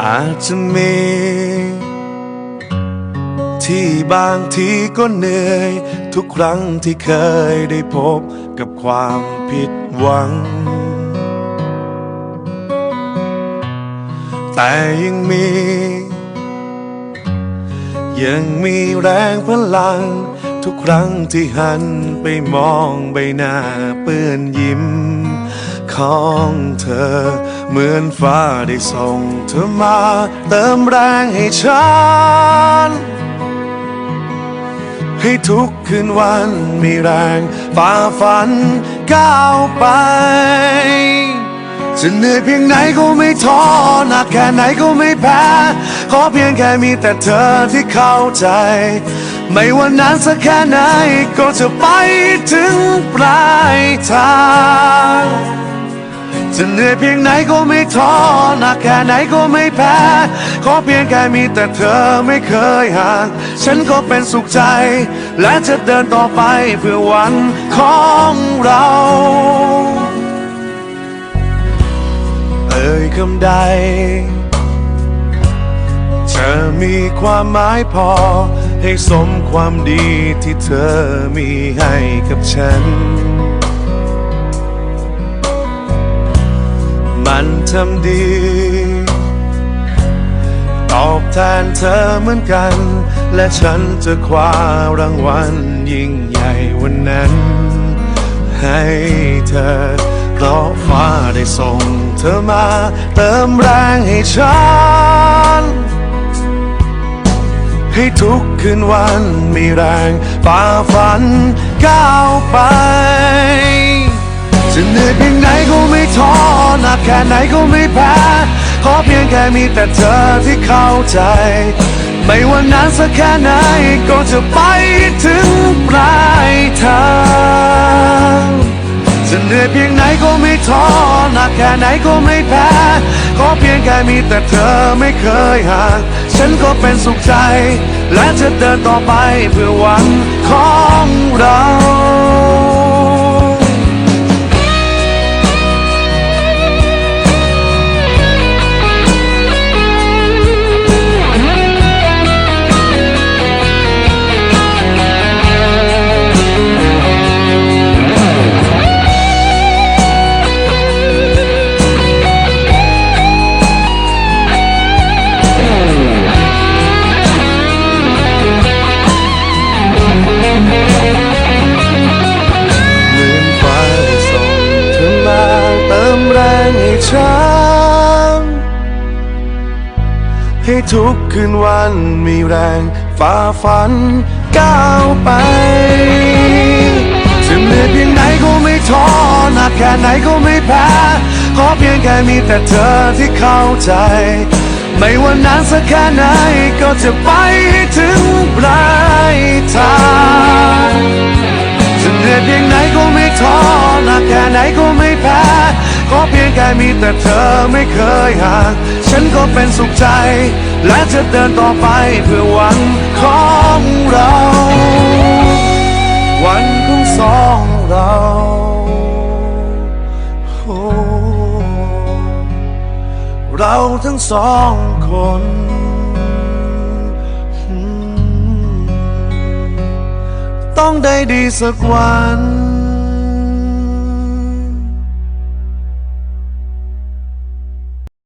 อาจจะมี ที่บางทีก็เหนื่อย ทุกครั้งที่เคยได้พบกับความผิดหวัง แต่ยังมี ยังมีแรงพลัง ทุกครั้งที่หันไปมองใบหน้าเปื้อนยิ้ม ของเธอ เหมือนฟ้าได้ส่งเธอมา เติมแรงให้ฉัน ให้ทุกคืนวันมีแรงฝ่าฟันก้าวไปจะเหนื่อยเพียงไหนก็ไม่ท้อหนักแค่ไหนก็ไม่แพ้ ขอเพียงแค่มีแต่เธอที่เข้าใจ ไม่ว่านานสักแค่ไหนก็จะไปถึงปลายทางจะเหนื่อยเพียงไหนก็ไม่ท้อหนักแค่ไหนก็ไม่แพ้ขอเพียงแค่มีแต่เธอไม่เคยห่าง ฉันก็เป็นสุขใจ และจะเดินต่อไปเพื่อวันของเรา เอ่ยคำใดจะมีความหมายพอ ให้สมความดีที่เธอมีให้กับฉัน มันทำดี ตอบแทนเธอเหมือนกัน และฉันจะคว้ารางวัลยิ่งใหญ่วันนั้น ให้เธอเพราะฟ้าได้ส่งเธอมาเติมแรงให้ฉัน ให้ทุกคืนวันมีแรงฝ่าฟันก้าวไป จะเหนื่อยเพียงไหนก็ไม่ท้อหนักแค่ไหนก็ไม่แพ้ขอเพียงแค่มีแต่เธอที่เข้าใจ ไม่ว่านานสักแค่ไหนก็จะไปถึงปลายทางจะเหนื่อยเพียงไหนก็ไม่ท้อหนักแค่ไหนก็ไม่แพ้ขอเพียงแค่มีแต่เธอไม่เคยห่าง ฉันก็เป็นสุขใจ และจะเดินต่อไปเพื่อหวังของเรา ให้ทุกคืนวันมีแรงฝ่าฟันก้าวไปจะเหนื่อยเพียงไหนก็ไม่ท้อหนักแค่ไหนก็ไม่แพ้ขอเพียงแค่มีแต่เธอที่เข้าใจ ไม่ว่านานสักแค่ไหนก็จะไปให้ถึงปลายทางจะเหนื่อยเพียงไหนก็ไม่ท้อหนักแค่ไหนก็ไม่แพ้ขอเพียงแค่มีแต่เธอไม่เคยห่าง ก็เป็นสุขใจ และจะเดินต่อไปเพื่อหวังของเรา วันของสองเราเราทั้งสองคนต้องได้ดีสักวัน